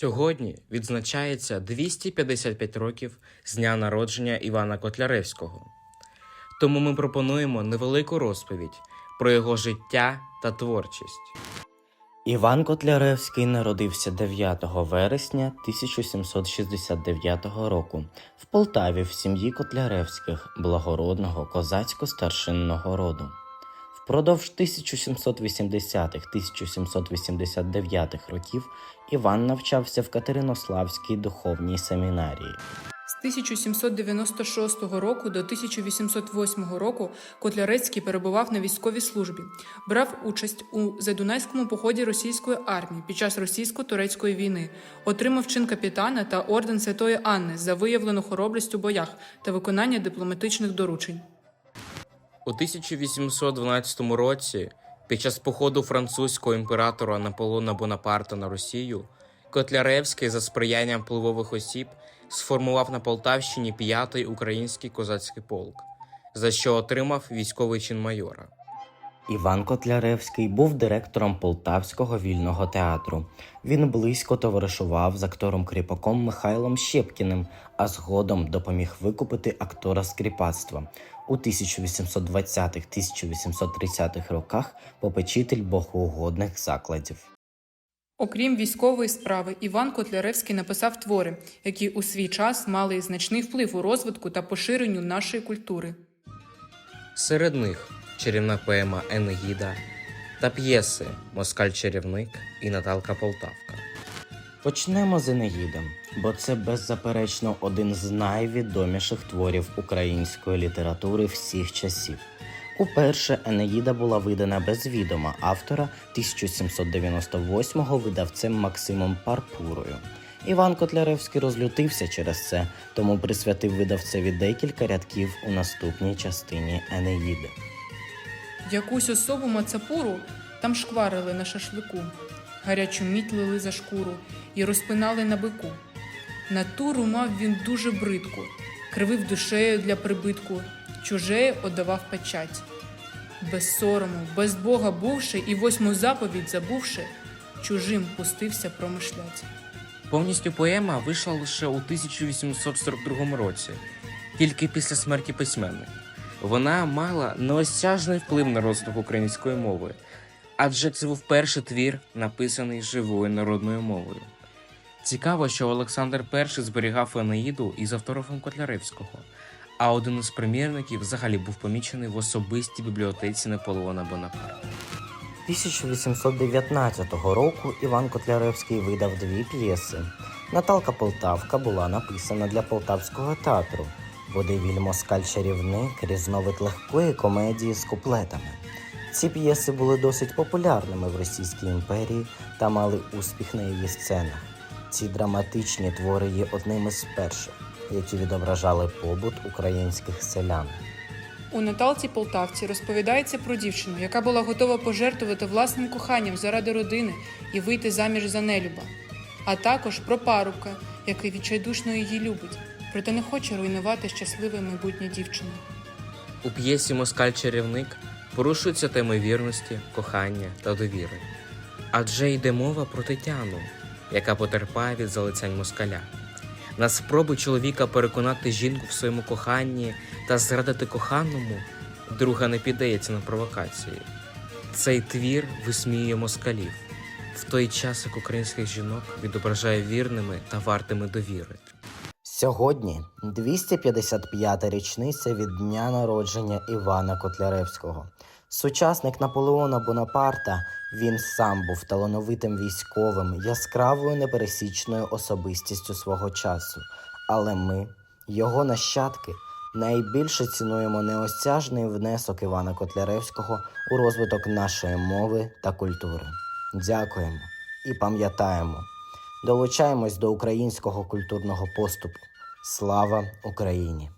Сьогодні відзначається 255 років з дня народження Івана Котляревського. Тому ми пропонуємо невелику розповідь про його життя та творчість. Іван Котляревський народився 9 вересня 1769 року в Полтаві в сім'ї Котляревських благородного козацько-старшинного роду. Впродовж 1780-1789 років Іван навчався в Катеринославській духовній семінарії. З 1796 року до 1808 року Котляревський перебував на військовій службі, брав участь у задунайському поході російської армії під час російсько-турецької війни, отримав чин капітана та орден Святої Анни за виявлену хоробрість у боях та виконання дипломатичних доручень. У 1812 році, під час походу французького імператора Наполона Бонапарта на Росію, Котляревський за сприянням впливових осіб сформував на Полтавщині п'ятий український козацький полк, за що отримав військовий чин майора. Іван Котляревський був директором Полтавського вільного театру. Він близько товаришував з актором кріпаком Михайлом Щепкіним, а згодом допоміг викупити актора скріпацтва. У 1820-1830-х роках попечитель богоугодних закладів. Окрім військової справи, Іван Котляревський написав твори, які у свій час мали значний вплив у розвитку та поширенню нашої культури. Серед них чарівна поема Енегіда та п'єси Москаль-чарівник і Наталка Полтавка. Почнемо з Енеїдом, бо це беззаперечно один з найвідоміших творів української літератури всіх часів. Уперше Енеїда була видана без відома автора 1798-го видавцем Максимом Парпурою. Іван Котляревський розлютився через це, тому присвятив видавцеві декілька рядків у наступній частині Енеїди. Якусь особу мацапуру там шкварили на шашлику, гарячу мідь лили за шкуру і розпинали на бику. Натуру мав він дуже бридку, кривив душею для прибитку, чужею оддавав печать. Без сорому, без Бога бувши і восьму заповідь забувши, чужим пустився промишлять. Повністю поема вийшла лише у 1842 році, тільки після смерті письменника. Вона мала неосяжний вплив на розвиток української мови, адже це був перший твір, написаний живою народною мовою. Цікаво, що Олександр І зберігав Енеїду із автографом Котляревського, а один із примірників взагалі був помічений в особистій бібліотеці Наполеона Бонапарта. 1819 року Іван Котляревський видав дві п'єси. Наталка Полтавка була написана для Полтавського театру. Водевіль Москаль чарівник різновид легкої комедії з куплетами. Ці п'єси були досить популярними в Російській імперії та мали успіх на її сценах. Ці драматичні твори є одним із перших, які відображали побут українських селян. У Наталці Полтавці розповідається про дівчину, яка була готова пожертвувати власним коханням заради родини і вийти заміж за нелюба, а також про парубка, який відчайдушно її любить, проте не хоче руйнувати щасливе майбутнє дівчини. У п'єсі Москаль-чарівник порушуються теми вірності, кохання та довіри. Адже йде мова про Тетяну, яка потерпає від залицянь москаля. На спроби чоловіка переконати жінку в своєму коханні та зрадити коханому, друга не піддається на провокації. Цей твір висміює москалів, в той час як українських жінок відображає вірними та вартими довіри. Сьогодні 255-та річниця від дня народження Івана Котляревського. Сучасник Наполеона Бонапарта, він сам був талановитим військовим, яскравою непересічною особистістю свого часу. Але ми, його нащадки, найбільше цінуємо неосяжний внесок Івана Котляревського у розвиток нашої мови та культури. Дякуємо і пам'ятаємо. Долучаємось до українського культурного поступу. Слава Україні!